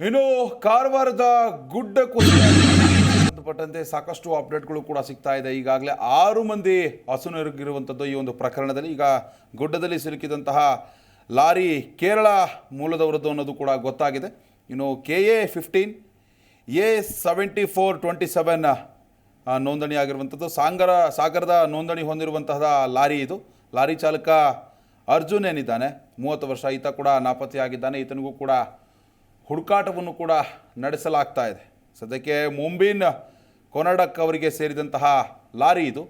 ಇನ್ನು ಕಾರವಾರದ ಗುಡ್ಡ ಸಂಬಂಧಪಟ್ಟಂತೆ ಸಾಕಷ್ಟು ಅಪ್ಡೇಟ್ಗಳು ಕೂಡ ಸಿಗ್ತಾ ಇದೆ. ಈಗಾಗಲೇ ಆರು ಮಂದಿ ಹಸುನರಿಗಿರುವಂಥದ್ದು ಈ ಒಂದು ಪ್ರಕರಣದಲ್ಲಿ. ಈಗ ಗುಡ್ಡದಲ್ಲಿ ಸಿಲುಕಿದಂತಹ ಲಾರಿ ಕೇರಳ ಮೂಲದವರದ್ದು ಅನ್ನೋದು ಕೂಡ ಗೊತ್ತಾಗಿದೆ. ಇನ್ನು K A fifteen A seventy four twenty seven ನೋಂದಣಿ ಆಗಿರುವಂಥದ್ದು ಸಾಂಗರ, ಸಾಗರದ ನೋಂದಣಿ ಹೊಂದಿರುವಂತಹ ಲಾರಿ ಇದು. ಲಾರಿ ಚಾಲಕ ಅರ್ಜುನ್ ಏನಿದ್ದಾನೆ? ಮೂವತ್ತು ವರ್ಷ, ಈತ ಕೂಡ ನಾಪತ್ತೆಯಾಗಿದ್ದಾನೆ. ಈತನಿಗೂ ಕೂಡ ಹುಡುಕಾಟವನ್ನು ಕೂಡ ನಡೆಸಲಾಗ್ತಾ ಇದೆ. ಸದ್ಯಕ್ಕೆ ಮುಂಬಿನ್ ಕೊನಡಕ್ ಅವರಿಗೆ ಸೇರಿದಂತಹ ಲಾರಿ ಇದು.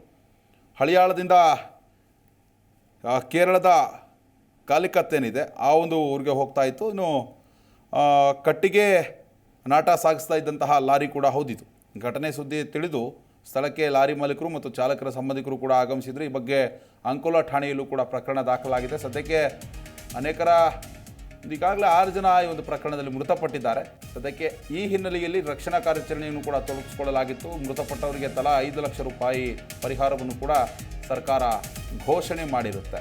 ಹಳಿಯಾಳದಿಂದ ಕೇರಳದ ಕಾಲಿಕತ್ತೇನಿದೆ. ಆ ಒಂದು ಊರಿಗೆ ಹೋಗ್ತಾ ಇತ್ತು. ಇನ್ನು ಕಟ್ಟಿಗೆ ನಾಟ ಸಾಗಿಸ್ತಾ ಇದ್ದಂತಹ ಲಾರಿ ಕೂಡ ಹೌದಿತ್ತು. ಘಟನೆ ಸುದ್ದಿ ತಿಳಿದು ಸ್ಥಳಕ್ಕೆ ಲಾರಿ ಮಾಲೀಕರು ಮತ್ತು ಚಾಲಕರ ಸಂಬಂಧಿಕರು ಕೂಡ ಆಗಮಿಸಿದರು. ಈ ಬಗ್ಗೆ ಅಂಕೋಲಾ ಠಾಣೆಯಲ್ಲೂ ಕೂಡ ಪ್ರಕರಣ ದಾಖಲಾಗಿದೆ. ಸದ್ಯಕ್ಕೆ ಅನೇಕರ ಈಗಾಗಲೇ ಆರು ಜನ ಈ ಒಂದು ಪ್ರಕರಣದಲ್ಲಿ ಮೃತಪಟ್ಟಿದ್ದಾರೆ. ಅದಕ್ಕೆ ಈ ಹಿನ್ನೆಲೆಯಲ್ಲಿ ರಕ್ಷಣಾ ಕಾರ್ಯಾಚರಣೆಯನ್ನು ಕೂಡ ತೊಡಗಿಸಿಕೊಳ್ಳಲಾಗಿತ್ತು ಮೃತಪಟ್ಟವರಿಗೆ ತಲಾ ಐದು ಲಕ್ಷ ರೂಪಾಯಿ ಪರಿಹಾರವನ್ನು ಕೂಡ ಸರ್ಕಾರ ಘೋಷಣೆ ಮಾಡಿರುತ್ತೆ.